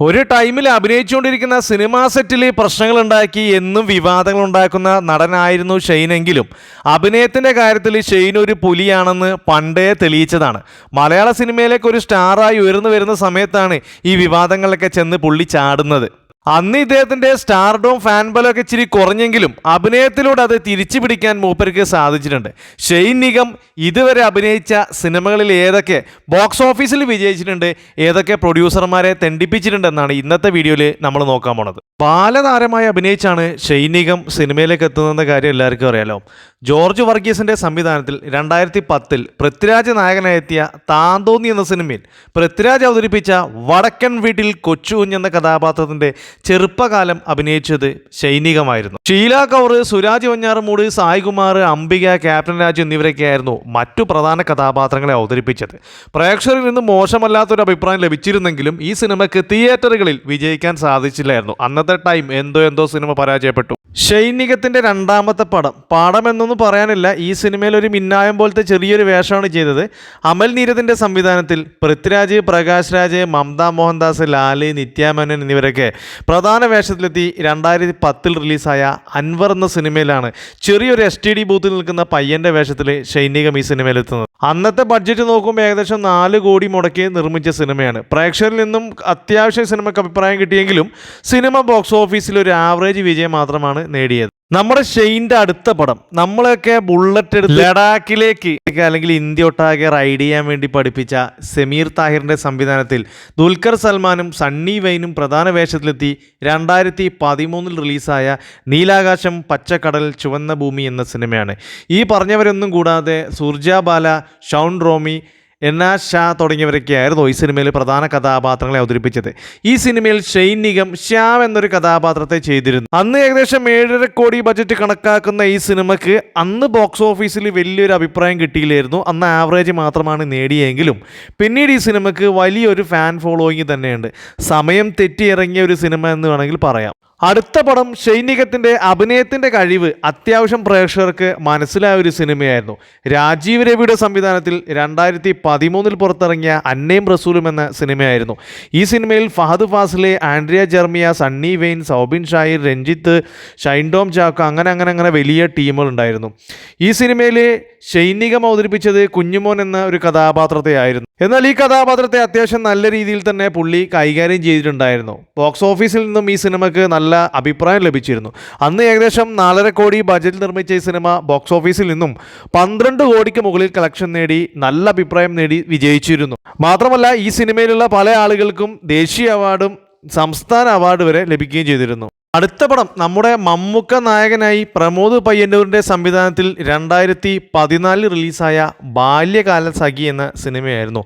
ഒരു ടൈമിൽ അഭിനയിച്ചുകൊണ്ടിരിക്കുന്ന സിനിമാ സെറ്റിൽ പ്രശ്നങ്ങൾ ഉണ്ടാക്കി എന്നും വിവാദങ്ങൾ ഉണ്ടാക്കുന്ന നടനായിരുന്നു ഷെയ്നെങ്കിലും. അഭിനയത്തിന്റെ കാര്യത്തിൽ ഷെയ്ൻ ഒരു പുലിയാണെന്ന് പണ്ടേ തെളിയിച്ചതാണ്. മലയാള സിനിമയിലേക്ക് ഒരു സ്റ്റാറായി ഉയർന്നു വരുന്ന സമയത്താണ് ഈ വിവാദങ്ങളിലൊക്കെ ചെന്ന് പുള്ളി ചാടുന്നത് അന്ന് ഇദ്ദേഹത്തിന്റെ സ്റ്റാർഡോം ഫാൻ ബലമൊക്കെ ഇച്ചിരി കുറഞ്ഞെങ്കിലും അഭിനയത്തിലൂടെ അത് തിരിച്ചു പിടിക്കാൻ മൂപ്പർക്ക് സാധിച്ചിട്ടുണ്ട്. ഷെയ്ൻ നിഗം ഇതുവരെ അഭിനയിച്ച സിനിമകളിൽ ഏതൊക്കെ ബോക്സ് ഓഫീസിൽ വിജയിച്ചിട്ടുണ്ട് ഏതൊക്കെ പ്രൊഡ്യൂസർമാരെ തെണ്ടിപ്പിച്ചിട്ടുണ്ടെന്നാണ് ഇന്നത്തെ വീഡിയോയിൽ നമ്മൾ നോക്കാൻ പോണത്. ബാലതാരമായി അഭിനയിച്ചാണ് ഷെയ്ൻ നിഗം സിനിമയിലേക്ക് എത്തുന്നതെന്ന കാര്യം എല്ലാവർക്കും അറിയാലോ. ജോർജ് വർഗീസിന്റെ സംവിധാനത്തിൽ രണ്ടായിരത്തി പത്തിൽ പൃഥ്വിരാജ് നായകനായെത്തിയ താന്തോന്നി എന്ന സിനിമയിൽ പൃഥ്വിരാജ് അവതരിപ്പിച്ച വടക്കൻ വീട്ടിൽ കൊച്ചുകുഞ്ഞ് എന്ന കഥാപാത്രത്തിന്റെ ചെറുപ്പകാലം അഭിനയിച്ചത് സൈനികമായിരുന്നു. ഷീല കൗർ സുരാജ് വഞ്ഞാറമൂട് സായികുമാർ അംബിക ക്യാപ്റ്റൻ രാജ് എന്നിവരൊക്കെയായിരുന്നു മറ്റു പ്രധാന കഥാപാത്രങ്ങളെ അവതരിപ്പിച്ചത്. പ്രേക്ഷകരിൽ നിന്ന് മോശമല്ലാത്തൊരു അഭിപ്രായം ലഭിച്ചിരുന്നെങ്കിലും ഈ സിനിമയ്ക്ക് തിയേറ്ററുകളിൽ വിജയിക്കാൻ സാധിച്ചില്ലായിരുന്നു. അന്നത്തെ ടൈം എന്തോ എന്തോ സിനിമ പരാജയപ്പെട്ടു. ഷൈനികത്തിന്റെ രണ്ടാമത്തെ പടം. പാടമെന്നൊന്നും എന്നൊന്നും പറയാനില്ല. ഈ സിനിമയിൽ ഒരു മിന്നായം പോലത്തെ ചെറിയൊരു വേഷമാണ് ചെയ്തത്. അമൽ നീരദിന്റെ സംവിധാനത്തിൽ പൃഥ്വിരാജ് പ്രകാശ് രാജ് മമത മോഹൻദാസ് ലാൽ നിത്യാമേനൻ എന്നിവരൊക്കെ പ്രധാന വേഷത്തിലെത്തി രണ്ടായിരത്തി പത്തിൽ റിലീസായ അൻവർ എന്ന സിനിമയിലാണ് ചെറിയൊരു എസ് ടി ഡി ബൂത്തിൽ നിൽക്കുന്ന പയ്യന്റെ വേഷത്തിൽ ഷൈനികം ഈ സിനിമയിലെത്തുന്നത്. അന്നത്തെ ബഡ്ജറ്റ് നോക്കുമ്പോൾ ഏകദേശം നാല് കോടി മുടക്കി നിർമ്മിച്ച സിനിമയാണ്. പ്രേക്ഷകരിൽ നിന്നും അത്യാവശ്യം സിനിമയ്ക്ക് അഭിപ്രായം കിട്ടിയെങ്കിലും സിനിമ ബോക്സ് ഓഫീസിൽ ഒരു ആവറേജ് വിജയം മാത്രമാണ് നേടിയത്. നമ്മുടെ ഷെയിന്റെ അടുത്ത പടം. നമ്മളൊക്കെ ബുള്ളറ്റ് എടുത്ത് ലഡാക്കിലേക്ക് അല്ലെങ്കിൽ ഇന്ത്യ ഒട്ടാകെ റൈഡ് ചെയ്യാൻ വേണ്ടി പഠിപ്പിച്ച സമീർ താഹിറിന്റെ സംവിധാനത്തിൽ ദുൽഖർ സൽമാനും സണ്ണി വൈനും പ്രധാന വേഷത്തിലെത്തി രണ്ടായിരത്തി പതിമൂന്നിൽ റിലീസായ നീലാകാശം പച്ചക്കടൽ ചുവന്ന ഭൂമി എന്ന സിനിമയാണ്. ഈ പറഞ്ഞവരൊന്നും കൂടാതെ സുർജ ബാല ഷൗൺ റോമി എന്നാ ഷാ തുടങ്ങിയവരൊക്കെയായിരുന്നു ഈ സിനിമയിൽ പ്രധാന കഥാപാത്രങ്ങളെ അവതരിപ്പിച്ചത്. ഈ സിനിമയിൽ ഷെയ്ൻ നിഗം ശ്യാം എന്നൊരു കഥാപാത്രത്തെ ചെയ്തിരുന്നു. അന്ന് ഏകദേശം ഏഴര കോടി ബജറ്റ് കണക്കാക്കുന്ന ഈ സിനിമയ്ക്ക് അന്ന് ബോക്സ് ഓഫീസിൽ വലിയൊരു അഭിപ്രായം കിട്ടിയില്ലായിരുന്നു. അന്ന് ആവറേജ് മാത്രമാണ് നേടിയെങ്കിലും പിന്നീട് ഈ സിനിമയ്ക്ക് വലിയൊരു ഫാൻ ഫോളോയിങ് തന്നെയുണ്ട്. സമയം തെറ്റിയിറങ്ങിയ ഒരു സിനിമ എന്ന് വേണമെങ്കിൽ പറയാം. അടുത്ത പടം സൈനികത്തിന്റെ അഭിനയത്തിന്റെ കഴിവ് അത്യാവശ്യം പ്രേക്ഷകർക്ക് മനസ്സിലായ ഒരു സിനിമയായിരുന്നു. രാജീവ് രവിയുടെ സംവിധാനത്തിൽ രണ്ടായിരത്തി പതിമൂന്നിൽ പുറത്തിറങ്ങിയ അന്നയും റസൂലും എന്ന സിനിമയായിരുന്നു. ഈ സിനിമയിൽ ഫഹദ് ഫാസിലെ ആൻഡ്രിയ ജെർമിയ സണ്ണി വെയിൻ സൗബിൻ ഷാഹിർ രഞ്ജിത്ത് ഷൈൻഡോം ചാക്ക അങ്ങനെ അങ്ങനെ അങ്ങനെ വലിയ ടീമുകളുണ്ടായിരുന്നു ഈ സിനിമയിൽ സൈനികം അവതരിപ്പിച്ചത് കുഞ്ഞുമോൻ എന്ന ഒരു കഥാപാത്രത്തെയായിരുന്നു. എന്നാൽ ഈ കഥാപാത്രത്തെ അത്യാവശ്യം നല്ല രീതിയിൽ തന്നെ പുള്ളി കൈകാര്യം ചെയ്തിട്ടുണ്ടായിരുന്നു. ബോക്സ് ഓഫീസിൽ നിന്നും ഈ സിനിമയ്ക്ക് നല്ല അഭിപ്രായം ലഭിച്ചിരുന്നു. അന്ന് ഏകദേശം നാലര കോടി ബജറ്റിൽ നിർമ്മിച്ച ഈ സിനിമ ബോക്സ് ഓഫീസിൽ നിന്നും പന്ത്രണ്ട് കോടിക്ക് മുകളിൽ കളക്ഷൻ നേടി നല്ല അഭിപ്രായം നേടി വിജയിച്ചിരുന്നു. മാത്രമല്ല ഈ സിനിമയിലുള്ള പല ആളുകൾക്കും ദേശീയ അവാർഡും സംസ്ഥാന അവാർഡ് വരെ ലഭിക്കുകയും ചെയ്തിരുന്നു. അടുത്ത പടം നമ്മുടെ മമ്മൂക്ക നായകനായി പ്രമോദ് പയ്യന്നൂരിന്റെ സംവിധാനത്തിൽ രണ്ടായിരത്തി പതിനാലിൽ റിലീസായ ബാല്യകാല സഖി എന്ന സിനിമയായിരുന്നു.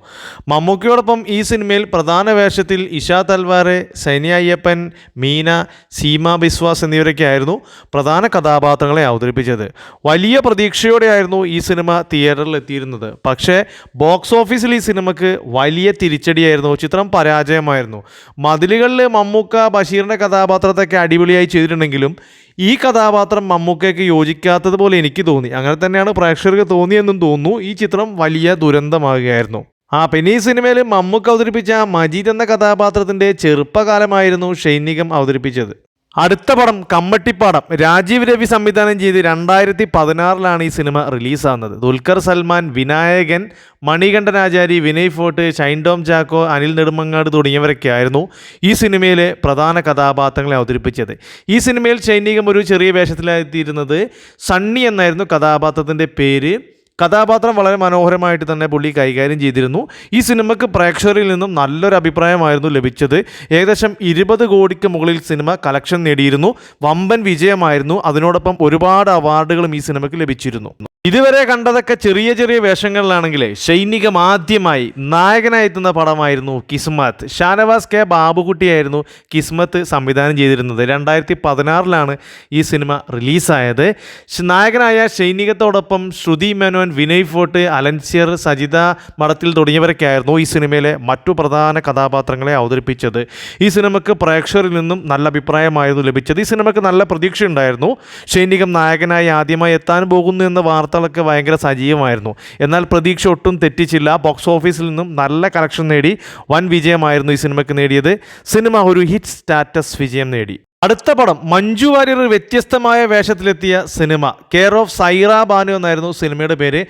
മമ്മൂക്കയോടൊപ്പം ഈ സിനിമയിൽ പ്രധാന വേഷത്തിൽ ഇഷ തൽവാറെ സൈനിയ അയ്യപ്പൻ മീന സീമ ബിസ്വാസ് എന്നിവരൊക്കെയായിരുന്നു പ്രധാന കഥാപാത്രങ്ങളെ അവതരിപ്പിച്ചത്. വലിയ പ്രതീക്ഷയോടെയായിരുന്നു ഈ സിനിമ തിയേറ്ററിൽ എത്തിയിരുന്നത്. പക്ഷേ ബോക്സ് ഓഫീസിൽ ഈ സിനിമയ്ക്ക് വലിയ തിരിച്ചടിയായിരുന്നു. ചിത്രം പരാജയമായിരുന്നു. മതിലുകളിൽ മമ്മൂക്ക ബഷീറിന്റെ കഥാപാത്രത്തൊക്കെ അടിപൊളിയായി ചെയ്തിട്ടുണ്ടെങ്കിലും ഈ കഥാപാത്രം മമ്മൂക്കയ്ക്ക് യോജിക്കാത്തതുപോലെ എനിക്ക് തോന്നി. അങ്ങനെ തന്നെയാണ് പ്രേക്ഷകർക്ക് തോന്നിയെന്നും തോന്നുന്നു. ഈ ചിത്രം വലിയ ദുരന്തമാകുകയായിരുന്നു. ആ പിന്നെ ഈ സിനിമയിൽ മമ്മൂക്ക അവതരിപ്പിച്ച മജീദ് എന്ന കഥാപാത്രത്തിന്റെ ചെറുപ്പകാലമായിരുന്നു ഷൈനികം അവതരിപ്പിച്ചത്. അടുത്ത പടം കമ്മട്ടിപ്പാടം. രാജീവ് രവി സംവിധാനം ചെയ്ത് രണ്ടായിരത്തി പതിനാറിലാണ് ഈ സിനിമ റിലീസാകുന്നത്. ദുൽഖർ സൽമാൻ വിനായകൻ മണികണ്ഠനാചാരി വിനയ് ഫോർട്ട് ഷൈൻ ടോം ചാക്കോ അനിൽ നെടുമങ്ങാട് തുടങ്ങിയവരൊക്കെ ആയിരുന്നു ഈ സിനിമയിലെ പ്രധാന കഥാപാത്രങ്ങളെ അവതരിപ്പിച്ചത്. ഈ സിനിമയിൽ സൈനികം ഒരു ചെറിയ വേഷത്തിലെത്തിയിരുന്നത് സണ്ണി എന്നായിരുന്നു കഥാപാത്രത്തിന്റെ പേര്. കഥാപാത്രം വളരെ മനോഹരമായിട്ട് തന്നെ പുള്ളി കൈകാര്യം ചെയ്തിരുന്നു. ഈ സിനിമയ്ക്ക് പ്രേക്ഷകരിൽ നിന്നും നല്ലൊരു അഭിപ്രായമായിരുന്നു ലഭിച്ചത്. ഏകദേശം ഇരുപത് കോടിക്ക് മുകളിൽ സിനിമ കളക്ഷൻ നേടിയിരുന്നു. വമ്പൻ വിജയമായിരുന്നു. അതിനോടൊപ്പം ഒരുപാട് അവാർഡുകളും ഈ സിനിമയ്ക്ക് ലഭിച്ചിരുന്നു. ഇതുവരെ കണ്ടതൊക്കെ ചെറിയ ചെറിയ വേഷങ്ങളിലാണെങ്കിൽ സൈനികം ആദ്യമായി നായകനായെത്തുന്ന പടമായിരുന്നു കിസ്മത്ത്. ഷാനവാസ് കെ ബാബുകുട്ടിയായിരുന്നു കിസ്മത്ത് സംവിധാനം ചെയ്തിരുന്നത്. രണ്ടായിരത്തി പതിനാറിലാണ് ഈ സിനിമ റിലീസായത്. നായകനായ സൈനികത്തോടൊപ്പം ശ്രുതി മേനോൻ വിനയ് ഫോർട്ട് അലൻസിയർ സജിത മടത്തിൽ തുടങ്ങിയവരൊക്കെ ആയിരുന്നു ഈ സിനിമയിലെ മറ്റു പ്രധാന കഥാപാത്രങ്ങളെ അവതരിപ്പിച്ചത്. ഈ സിനിമയ്ക്ക് പ്രേക്ഷകരിൽ നിന്നും നല്ല അഭിപ്രായമായിരുന്നു ലഭിച്ചത്. ഈ സിനിമയ്ക്ക് നല്ല പ്രതീക്ഷയുണ്ടായിരുന്നു. സൈനികം നായകനായി ആദ്യമായി എത്താൻ പോകുന്നു എന്ന വാർത്ത വാർത്തകളൊക്കെ ഭയങ്കര സജീവമായിരുന്നു. എന്നാൽ പ്രതീക്ഷ ഒട്ടും തെറ്റിച്ചില്ല. ബോക്സ് ഓഫീസിൽ നിന്നും നല്ല കളക്ഷൻ നേടി വൻ വിജയമായിരുന്നു ഈ സിനിമയ്ക്ക് നേടിയത്. സിനിമ ഒരു ഹിറ്റ് സ്റ്റാറ്റസ് വിജയം നേടി. അടുത്ത പടം മഞ്ജു വാര്യർ വ്യത്യസ്തമായ വേഷത്തിലെത്തിയ cinema. Care of Saira Banu എന്നായിരുന്നു സിനിമയുടെ പേര്.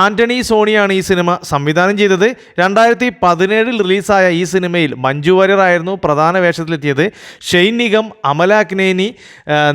ആന്റണി സോണിയാണ് ഈ സിനിമ സംവിധാനം ചെയ്തത്. രണ്ടായിരത്തി പതിനേഴിൽ റിലീസായ ഈ സിനിമയിൽ മഞ്ജു വാര്യർ ആയിരുന്നു പ്രധാന വേഷത്തിലെത്തിയത്. ഷെയ്ൻ നിഗം അമല അക്നേനി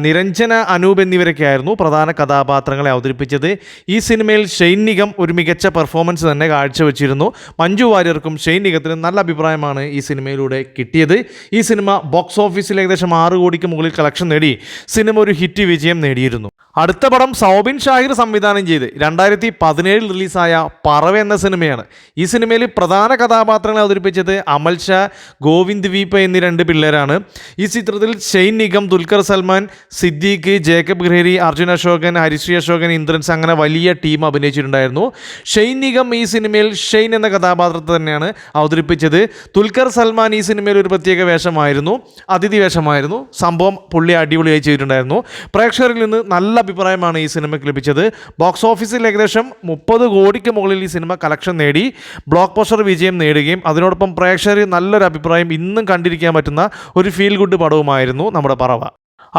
നിരഞ്ജന അനൂപ് എന്നിവരൊക്കെ ആയിരുന്നു പ്രധാന കഥാപാത്രങ്ങളെ അവതരിപ്പിച്ചത്. ഈ സിനിമയിൽ ഷെയ്ൻ നിഗം ഒരു മികച്ച പെർഫോമൻസ് തന്നെ കാഴ്ചവെച്ചിരുന്നു. മഞ്ജു വാര്യർക്കും ഷെയ്ൻ നിഗത്തിനും നല്ല അഭിപ്രായമാണ് ഈ സിനിമയിലൂടെ കിട്ടിയത്. ഈ സിനിമ ബോക്സ് ഓഫീസിൽ ഏകദേശം ആറ് കോടിക്ക് മുകളിൽ കളക്ഷൻ നേടി സിനിമ ഒരു ഹിറ്റ് വിജയം നേടിയിരുന്നു. അടുത്ത പടം സൗബിൻ ഷാഹിർ സംവിധാനം ചെയ്ത് രണ്ടായിരത്തി പതിനേഴിൽ റിലീസായ പറവ എന്ന സിനിമയാണ്. ഈ സിനിമയിൽ പ്രധാന കഥാപാത്രങ്ങളെ അവതരിപ്പിച്ചത് അമൽ ഷാ ഗോവിന്ദ് വീപ്പ എന്നീ രണ്ട് പിള്ളേരാണ്. ഈ ചിത്രത്തിൽ ഷെയ്ൻ നിഗം ദുൽഖർ സൽമാൻ സിദ്ദീഖ് ജേക്കബ് ഗ്രഹരി അർജുൻ അശോകൻ ഹരിശ്രീ അശോകൻ ഇന്ദ്രൻസ് അങ്ങനെ വലിയ ടീം അഭിനയിച്ചിട്ടുണ്ടായിരുന്നു. ഷെയ്ൻ നിഗം ഈ സിനിമയിൽ ഷെയ്ൻ എന്ന കഥാപാത്രത്തെ തന്നെയാണ് അവതരിപ്പിച്ചത്. ദുൽഖർ സൽമാൻ ഈ സിനിമയിൽ ഒരു പ്രത്യേക വേഷമായിരുന്നു അതിഥി വേഷമായിരുന്നു സംഭവം പുള്ളി അടിപൊളിയായി ചെയ്തിട്ടുണ്ടായിരുന്നു. പ്രേക്ഷകരിൽ നിന്ന് നല്ല അഭിപ്രായമാണ് ഈ സിനിമയ്ക്ക് ലഭിച്ചത്. ബോക്സ് ഓഫീസിൽ ഏകദേശം മുപ്പത് കോടിക്ക് മുകളിൽ ഈ സിനിമ കളക്ഷൻ നേടി. ബ്ലോക്ക് പോസ്റ്റർ വിജയം നേടുകയും അതിനോടൊപ്പം പ്രേക്ഷകർ നല്ലൊരു അഭിപ്രായം ഇന്നും കണ്ടിരിക്കാൻ പറ്റുന്ന ഒരു ഫീൽ ഗുഡ് പടവുമായിരുന്നു നമ്മുടെ പറവ.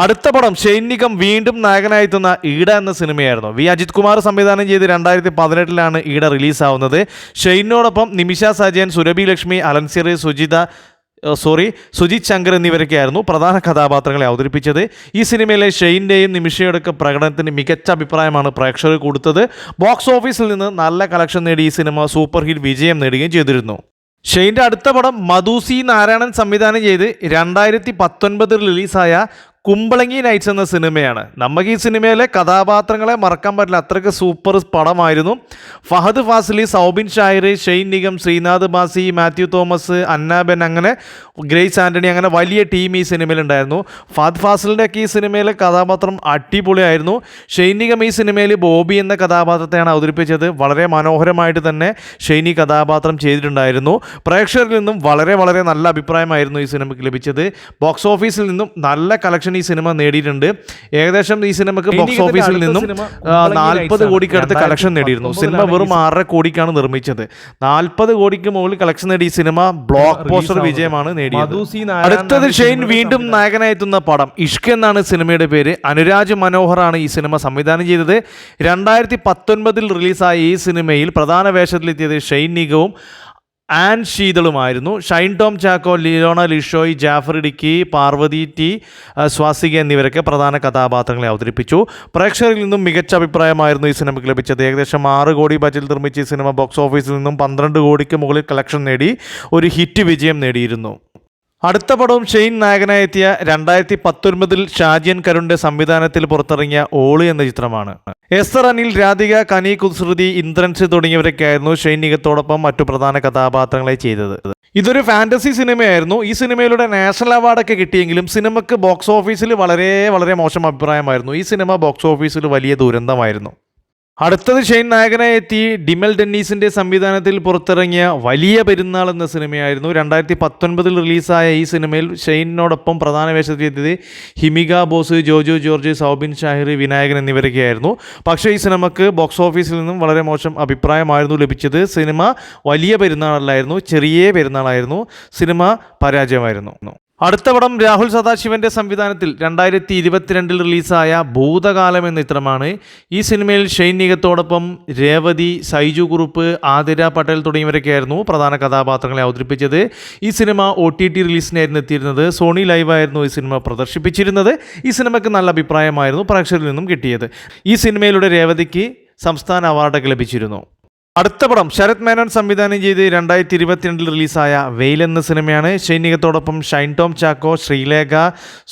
അടുത്ത പടം ഷൈനികം വീണ്ടും നായകനായെത്തുന്ന ഈട എന്ന സിനിമയായിരുന്നു. വി അജിത് കുമാർ സംവിധാനം ചെയ്ത് രണ്ടായിരത്തി പതിനെട്ടിലാണ് ഈട റിലീസാവുന്നത് ഷെയ്നോടൊപ്പം നിമിഷ സജയൻ സുരഭി ലക്ഷ്മി അലൻസിറി സുജിത സോറി സുജിത് ശങ്കർ എന്നിവരൊക്കെയായിരുന്നു പ്രധാന കഥാപാത്രങ്ങളെ അവതരിപ്പിച്ചത്. ഈ സിനിമയിലെ ഷെയ്ന്റെയും നിമിഷയുടെയൊക്കെ പ്രകടനത്തിന് മികച്ച അഭിപ്രായമാണ് പ്രേക്ഷകർ കൊടുത്തത്. ബോക്സ് ഓഫീസിൽ നിന്ന് നല്ല കളക്ഷൻ നേടി ഈ സിനിമ സൂപ്പർ ഹിറ്റ് വിജയം നേടുകയും ചെയ്തിരുന്നു. ഷെയിന്റെ അടുത്ത പടം മധുസി നാരായണൻ സംവിധാനം ചെയ്ത് രണ്ടായിരത്തി പത്തൊൻപതിൽ റിലീസായ കുമ്പളങ്ങി നൈറ്റ്സ് എന്ന സിനിമയാണ്. നമുക്ക് ഈ സിനിമയിലെ കഥാപാത്രങ്ങളെ മറക്കാൻ പറ്റില്ല. അത്രയ്ക്ക് സൂപ്പർ പടമായിരുന്നു. ഫഹദ് ഫാസിലി സൗബിൻ ഷായർ ഷെയ്ൻ നിഗം ശ്രീനാഥ് ബാസി മാത്യു തോമസ് അന്നാബെൻ അങ്ങനെ ഗ്രേസ് ആന്റണി അങ്ങനെ വലിയ ടീം ഈ സിനിമയിലുണ്ടായിരുന്നു. ഫഹദ് ഫാസിലിന്റെ ഒക്കെ ഈ സിനിമയിലെ കഥാപാത്രം അടിപൊളിയായിരുന്നു. ഷെയ്ൻ നിഗം ഈ സിനിമയിൽ ബോബി എന്ന കഥാപാത്രത്തെയാണ് അവതരിപ്പിച്ചത്. വളരെ മനോഹരമായിട്ട് തന്നെ ഷെയ്നി കഥാപാത്രം ചെയ്തിട്ടുണ്ടായിരുന്നു. പ്രേക്ഷകരിൽ നിന്നും വളരെ വളരെ നല്ല അഭിപ്രായമായിരുന്നു ഈ സിനിമയ്ക്ക് ലഭിച്ചത്. ബോക്സ് ഓഫീസിൽ നിന്നും നല്ല കളക്ഷൻ ഈ സിനിമ നേടിയിട്ടുണ്ട്. ഏകദേശം ഈ സിനിമക്ക് ബോക്സ് ഓഫീസിൽ നിന്നും നാൽപ്പത് കോടിക്കടുത്ത് കളക്ഷൻ നേടിയിരുന്നു. സിനിമ വെറും ആറര കോടിക്കാണ് നിർമ്മിച്ചത്. നാൽപ്പത് കോടിക്ക് മുകളിൽ കളക്ഷൻ നേടിയ ഈ സിനിമ ബ്ലോക്ക് പോസ്റ്റർ വിജയമാണ് നേടിയത്. അടുത്തത് ഷെയ്ൻ വീണ്ടും നായകനായെത്തുന്ന പടം. ഇഷ്ക് എന്നാണ് സിനിമയുടെ പേര്. അനുരാജ് മനോഹറാണ് ഈ സിനിമ സംവിധാനം ചെയ്തത്. രണ്ടായിരത്തി പത്തൊൻപതിൽ റിലീസായ ഈ സിനിമയിൽ പ്രധാന വേഷത്തിലെത്തിയത് ഷെയ്ൻ നിഗവും ആൻ ശീതളുമായിരുന്നു. ഷൈൻ ടോം ചാക്കോ ലിയോണ ലിഷോയ് ജാഫർ ഇടുക്കി പാർവതി ടി സ്വാസിക എന്നിവരൊക്കെ പ്രധാന കഥാപാത്രങ്ങളെ അവതരിപ്പിച്ചു. പ്രേക്ഷകരിൽ നിന്നും മികച്ച അഭിപ്രായമായിരുന്നു ഈ സിനിമയ്ക്ക് ലഭിച്ചത്. ഏകദേശം ആറ് കോടി ബജറ്റിൽ നിർമ്മിച്ച ഈ സിനിമ ബോക്സ് ഓഫീസിൽ നിന്നും പന്ത്രണ്ട് കോടിക്ക് മുകളിൽ കളക്ഷൻ നേടി ഒരു ഹിറ്റ് വിജയം നേടിയിരുന്നു. അടുത്ത പടവും ഷെയ്ൻ നായകനായെത്തിയ രണ്ടായിരത്തി പത്തൊൻപതിൽ ഷാജിയൻ കരുണിന്റെ സംവിധാനത്തിൽ പുറത്തിറങ്ങിയ ഓൾ എന്ന ചിത്രമാണ്. എസ്തർ അനിൽ രാധിക കനി കുസൃതി ഇന്ദ്രൻസ് തുടങ്ങിയവരൊക്കെയായിരുന്നു ഷൈനികത്തോടൊപ്പം മറ്റു പ്രധാന കഥാപാത്രങ്ങളെ ചെയ്തത്. ഇതൊരു ഫാന്റസി സിനിമയായിരുന്നു. ഈ സിനിമയിലൂടെ നാഷണൽ അവാർഡൊക്കെ കിട്ടിയെങ്കിലും സിനിമക്ക് ബോക്സ് ഓഫീസിൽ വളരെ വളരെ മോശം അഭിപ്രായമായിരുന്നു. ഈ സിനിമ ബോക്സ് ഓഫീസിൽ വലിയ ദുരന്തമായിരുന്നു. അടുത്തത് ഷെയ്ൻ നായകനായി എത്തി ഡിമൽ ഡെന്നീസിന്റെ സംവിധാനത്തിൽ പുറത്തിറങ്ങിയ വലിയ പെരുന്നാൾ എന്ന സിനിമയായിരുന്നു. രണ്ടായിരത്തി പത്തൊൻപതിൽ റിലീസായ ഈ സിനിമയിൽ ഷെയ്നിനോടൊപ്പം പ്രധാന വേഷത്തിലെത്തിയത് ഹിമിക ബോസ് ജോജോ ജോർജ് സൗബിൻ ഷാഹിർ വിനായകൻ എന്നിവരൊക്കെയായിരുന്നു. പക്ഷേ ഈ സിനിമക്ക് ബോക്സ് ഓഫീസിൽ നിന്നും വളരെ മോശം അഭിപ്രായമായിരുന്നു ലഭിച്ചത്. സിനിമ വലിയ പെരുന്നാളല്ലായിരുന്നു ചെറിയ പെരുന്നാളായിരുന്നു. സിനിമ പരാജയമായിരുന്നു. അടുത്ത പടം രാഹുൽ സദാശിവന്റെ സംവിധാനത്തിൽ രണ്ടായിരത്തി ഇരുപത്തിരണ്ടിൽ റിലീസായ ഭൂതകാലം എന്ന ചിത്രമാണ്. ഈ സിനിമയിൽ ഷെയ്ൻ നിഗത്തോടൊപ്പം രേവതി സൈജു കുറുപ്പ് ആതിര പട്ടേൽ തുടങ്ങിയവരൊക്കെയായിരുന്നു പ്രധാന കഥാപാത്രങ്ങളെ അവതരിപ്പിച്ചത്. ഈ സിനിമ ഒ ടി ടി റിലീസിനായിരുന്നു എത്തിയിരുന്നത്. സോണി ലൈവ് ആയിരുന്നു ഈ സിനിമ പ്രദർശിപ്പിച്ചിരുന്നത്. ഈ സിനിമയ്ക്ക് നല്ല അഭിപ്രായമായിരുന്നു പ്രേക്ഷകരിൽ നിന്നും കിട്ടിയത്. ഈ സിനിമയിലൂടെ രേവതിക്ക് സംസ്ഥാന അവാർഡൊക്കെ ലഭിച്ചിരുന്നു. അടുത്ത പടം ശരത് മേനോൻ സംവിധാനം ചെയ്ത് രണ്ടായിരത്തി ഇരുപത്തിരണ്ടിൽ റിലീസായ വെയിൽ എന്ന സിനിമയാണ്. ഷൈനികത്തോടൊപ്പം ഷൈൻ ടോം ചാക്കോ ശ്രീലേഖ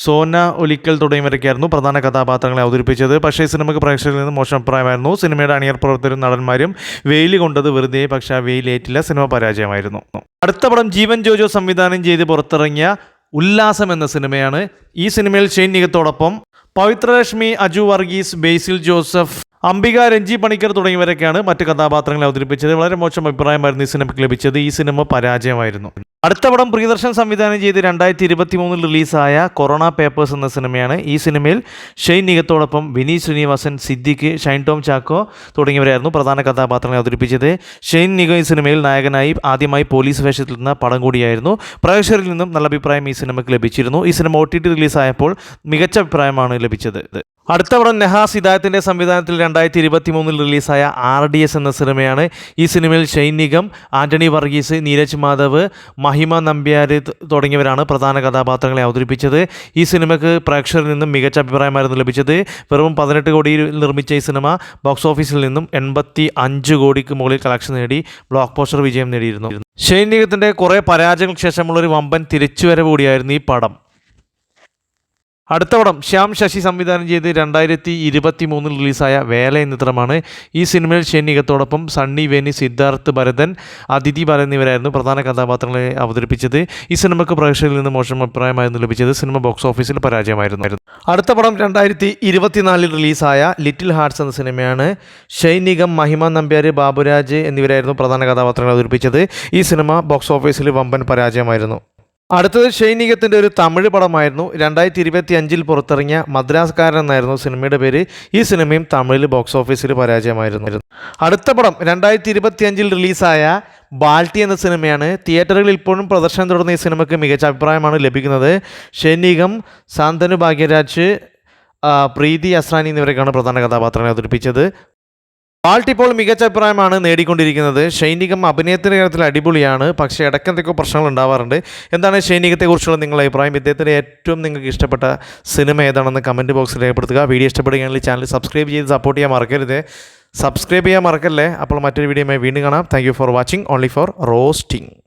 സോന ഒലിക്കൽ തുടങ്ങിയവരൊക്കെയായിരുന്നു പ്രധാന കഥാപാത്രങ്ങളെ അവതരിപ്പിച്ചത്. പക്ഷേ സിനിമയ്ക്ക് പ്രേക്ഷകരിൽ നിന്ന് മോശം അഭിപ്രായമായിരുന്നു. സിനിമയുടെ അണിയർ പ്രവർത്തകരും നടന്മാരും വെയിൽ കൊണ്ടത് വെറുതെ പക്ഷേ ആ വെയിൽ ഏറ്റില്ല സിനിമ പരാജയമായിരുന്നു. അടുത്ത പടം ജീവൻ ജോജോ സംവിധാനം ചെയ്ത് പുറത്തിറങ്ങിയ ഉല്ലാസം എന്ന സിനിമയാണ്. ഈ സിനിമയിൽ ഷൈനികത്തോടൊപ്പം പവിത്രലക്ഷ്മി അജു വർഗീസ് ബേസിൽ ജോസഫ് അംബിക രഞ്ജി പണിക്കർ തുടങ്ങിയവരൊക്കെയാണ് മറ്റു കഥാപാത്രങ്ങളെ അവതരിപ്പിച്ചത്. വളരെ മോശം അഭിപ്രായമായിരുന്നു ഈ സിനിമയ്ക്ക് ലഭിച്ചത്. ഈ സിനിമ പരാജയമായിരുന്നു. അടുത്ത പടം പ്രിയദർശൻ സംവിധാനം ചെയ്ത് രണ്ടായിരത്തി ഇരുപത്തി മൂന്നിൽ റിലീസായ കൊറോണ പേപ്പേഴ്സ് എന്ന സിനിമയാണ്. ഈ സിനിമയിൽ ഷെയ്ൻ നിഗത്തോടൊപ്പം വിനീത് ശ്രീനിവാസൻ സിദ്ദിഖ് ഷൈൻ ടോം ചാക്കോ തുടങ്ങിയവരായിരുന്നു പ്രധാന കഥാപാത്രങ്ങളെ അവതരിപ്പിച്ചത്. ഷെയ്ൻ നിഗോ ഈ സിനിമയിൽ നായകനായി ആദ്യമായി പോലീസ് വേഷത്തിൽ നിന്ന പടം കൂടിയായിരുന്നു. പ്രേക്ഷകരിൽ നിന്നും നല്ല അഭിപ്രായം ഈ സിനിമയ്ക്ക് ലഭിച്ചിരുന്നു. ഈ സിനിമ ഒ ടി ടി റിലീസായപ്പോൾ മികച്ച അഭിപ്രായമാണ് ലഭിച്ചത്. അടുത്ത പടം നെഹാസ് ഹിദായത്തിന്റെ സംവിധാനത്തിൽ രണ്ടായിരത്തി ഇരുപത്തി മൂന്നിൽ റിലീസായ ആർ ഡി എസ് എന്ന സിനിമയാണ് ഈ സിനിമയിൽ ഷൈൻ നിഗം ആന്റണി വർഗീസ് നീരജ് മാധവ് മഹിമ നമ്പ്യാർ തുടങ്ങിയവരാണ് പ്രധാന കഥാപാത്രങ്ങളെ അവതരിപ്പിച്ചത്. ഈ സിനിമയ്ക്ക് പ്രേക്ഷകരിൽ നിന്നും മികച്ച അഭിപ്രായമായിരുന്നു ലഭിച്ചത്. വെറും പതിനെട്ട് കോടിയിൽ നിർമ്മിച്ച ഈ സിനിമ ബോക്സ് ഓഫീസിൽ നിന്നും എൺപത്തി അഞ്ച് കോടിക്ക് മുകളിൽ കളക്ഷൻ നേടി ബ്ലോക്ക് പോസ്റ്റർ വിജയം നേടിയിരുന്നു. ഷെയ്ൻ നിഗത്തിന്റെ കുറേ പരാജയങ്ങൾക്ക് ശേഷമുള്ളൊരു വമ്പൻ തിരിച്ചുവരവ് കൂടിയായിരുന്നു ഈ പടം. അടുത്ത പടം ശ്യാം ശശി സംവിധാനം ചെയ്ത് രണ്ടായിരത്തി ഇരുപത്തി മൂന്നിൽ റിലീസായ വേല എന്ന ചിത്രമാണ്. ഈ സിനിമയിൽ ഷെന്നികത്തോടൊപ്പം സണ്ണി വേനി സിദ്ധാർത്ഥ് ഭരതൻ അതിഥി ബാലൻ എന്നിവരായിരുന്നു പ്രധാന കഥാപാത്രങ്ങളെ അവതരിപ്പിച്ചത്. ഈ സിനിമയ്ക്ക് പ്രേക്ഷകരിൽ നിന്ന് മോശം അഭിപ്രായമായിരുന്നു ലഭിച്ചത്. സിനിമ ബോക്സ് ഓഫീസിൽ പരാജയമായിരുന്നു. അടുത്ത പടം രണ്ടായിരത്തി ഇരുപത്തിനാലിൽ റിലീസായ ലിറ്റിൽ ഹാർട്സ് എന്ന സിനിമയാണ്. ഷൈനികം മഹിമ നമ്പ്യാർ ബാബുരാജ് എന്നിവരായിരുന്നു പ്രധാന കഥാപാത്രങ്ങളെ അവതരിപ്പിച്ചത്. ഈ സിനിമ ബോക്സ് ഓഫീസിൽ വമ്പൻ പരാജയമായിരുന്നു. അടുത്തത് ഷൈനികത്തിന്റെ ഒരു തമിഴ് പടമായിരുന്നു. രണ്ടായിരത്തി ഇരുപത്തി അഞ്ചിൽ പുറത്തിറങ്ങിയ മദ്രാസ്കാരൻ എന്നായിരുന്നു സിനിമയുടെ പേര്. ഈ സിനിമയും തമിഴിൽ ബോക്സ് ഓഫീസിൽ പരാജയമായിരുന്നു. അടുത്ത പടം രണ്ടായിരത്തി ഇരുപത്തി അഞ്ചിൽ റിലീസായ ബാൽട്ടി എന്ന സിനിമയാണ്. തിയേറ്ററുകളിൽ ഇപ്പോഴും പ്രദർശനം തുടർന്ന ഈ സിനിമയ്ക്ക് മികച്ച അഭിപ്രായമാണ് ലഭിക്കുന്നത്. ഷൈനികം സാന്തനു ഭാഗ്യരാജ് പ്രീതി അസ്രാനി എന്നിവരൊക്കെയാണ് പ്രധാന കഥാപാത്രങ്ങളെ അവതരിപ്പിച്ചത്. ബാൾട്ട് ഇപ്പോൾ മികച്ച അഭിപ്രായമാണ് നേടിക്കൊണ്ടിരിക്കുന്നത്. ഷൈനികം അഭിനയത്തിന്റെ കാര്യത്തിൽ അടിപൊളിയാണ്. പക്ഷേ ഇടയ്ക്ക് എന്തൊക്കെ പ്രശ്നങ്ങൾ ഉണ്ടാവാറുണ്ട്. എന്താണ് ഷൈനികത്തെക്കുറിച്ചുള്ള നിങ്ങളുടെ അഭിപ്രായം? ഇദ്ദേഹത്തിന്റെ ഏറ്റവും നിങ്ങൾക്ക് ഇഷ്ടപ്പെട്ട സിനിമ ഏതാണെന്ന് കമന്റ് ബോക്സിൽ രേഖപ്പെടുത്തുക. വീഡിയോ ഇഷ്ടപ്പെടുകയാണെങ്കിൽ ചാനൽ സബ്സ്ക്രൈബ് ചെയ്ത് സപ്പോർട്ട് ചെയ്യാൻ മറക്കരുത്. സബ്സ്ക്രൈബ് ചെയ്യാൻ മറക്കല്ലേ? അപ്പോൾ മറ്റൊരു വീഡിയോയുമായി വീണ്ടും കാണാം. Thank for watching only for roasting